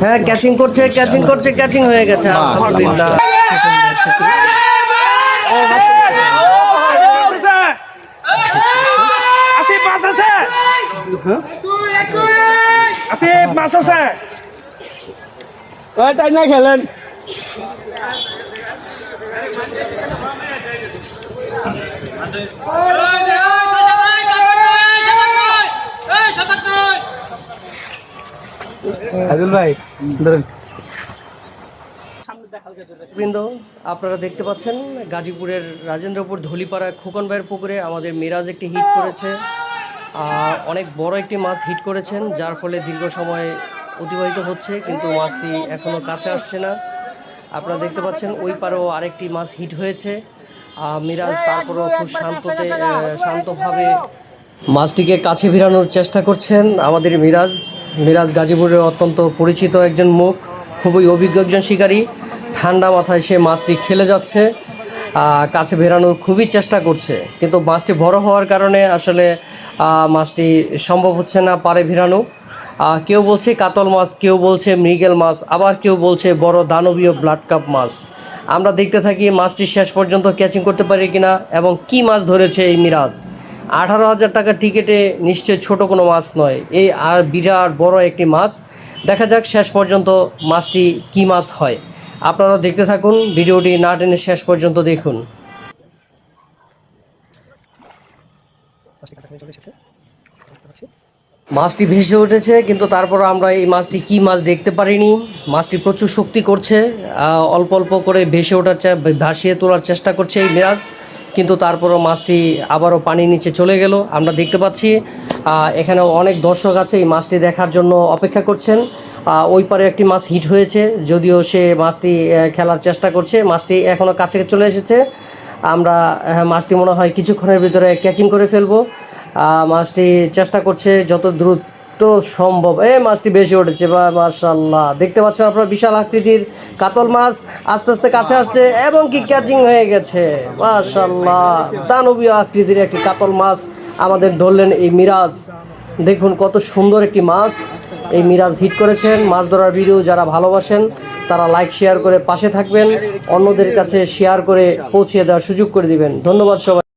হ্যাঁ ক্যাচিং করছে ক্যাচিং করছে ক্যাচিং হয়ে গেছে। আলহামদুলিল্লাহ। আছে? মাছ আছে আছে মাছ আছে ওই তাই না খেলেন বৃন্দ, আপনারা দেখতে পাচ্ছেন গাজীপুরের রাজেন্দ্রপুর ধলিপাড়া খোকন ভাইয়ের পুকুরে আমাদের মিরাজ একটি হিট করেছে। অনেক বড় একটি মাছ হিট করেছেন, যার ফলে দীর্ঘ সময় অতিবাহিত হচ্ছে, কিন্তু মাছটি এখনও কাছে আসছে না। আপনারা দেখতে পাচ্ছেন ওই পারেও আরেকটি মাছ হিট হয়েছে। মিরাজ তারপরেও খুব শান্ততে শান্তভাবে মাছটিকে কাছে ভিড়ানোর চেষ্টা করছেন আমাদের মিরাজ। মিরাজ গাজীপুরের অত্যন্ত পরিচিত একজন মুখ খুবই অভিজ্ঞ একজন শিকারী। ঠান্ডা মাথায় সে মাছটি খেলে যাচ্ছে কাছে ভেরানোর খুবই চেষ্টা করছে। কিন্তু মাছটি বড় হওয়ার কারণে আসলে মাছটি সম্ভব হচ্ছে না পারে আহ, কেউ বলছে কাতল মাছ কেউ বলছে মৃগেল মাছ আবার কেউ বলছে বড় দানবীয় ব্লাড কাপ মাছ। আমরা দেখতে থাকি মাছটি শেষ পর্যন্ত ক্যাচিং করতে পারি কিনা এবং কি মাছ ধরেছে এই মিরাজ। আঠারো হাজার টাকার টিকিটে নিশ্চয় ছোট কোনো মাছ নয়। এই আর বিরাট বড় একটি মাছ। দেখা যাক শেষ পর্যন্ত মাছটি কি মাছ হয়। আপনারা দেখতে থাকুন, ভিডিওটি না টেনে শেষ পর্যন্ত দেখুন। মাছটি ভেসে উঠেছে, কিন্তু তারপর আমরা এই মাছটি কি মাছ দেখতে পারিনি। মাছটি প্রচুর শক্তি করছে অল্প অল্প করে ভেসে ওঠার ভাসিয়ে তোলার চেষ্টা করছে এই মিরাজ। কিন্তু তারপরও মাছটি আবারও পানির নিচে চলে গেল। আমরা দেখতে পাচ্ছি এখানে অনেক দর্শক আছে এই মাছটি দেখার জন্য অপেক্ষা করছেন। ওই পারে একটি মাছ হিট হয়েছে যদিও সে মাছটি খেলার চেষ্টা করছে। মাছটি এখনও কাছে চলে এসেছে। আমরা হ্যাঁ, মাছটি মনে হয় কিছুক্ষণের ভিতরে ক্যাচিং করে ফেলব। মাছটি চেষ্টা করছে যত দ্রুত সম্ভব। এ মাছটি বেশি উঠেছে বা মাশাল্লাহ দেখতে পাচ্ছেন আপনারা বিশাল আকৃতির কাতল মাছ আস্তে আস্তে কাছে আসছে এবং কি ক্যাচিং হয়ে। গেছে। মাশাল্লাহ দানবীয় আকৃতির একটি কাতল মাছ আমাদের ধরলেন এই মিরাজ। দেখুন কত সুন্দর একটি মাছ। এই মিরাজ হিট করেছেন। মাছ ধরার ভিডিও যারা ভালোবাসেন তারা লাইক শেয়ার করে পাশে থাকবেন। অন্যদের কাছে শেয়ার করে পৌঁছে দেওয়ার সুযোগ করে দিবেন। ধন্যবাদ সবাই।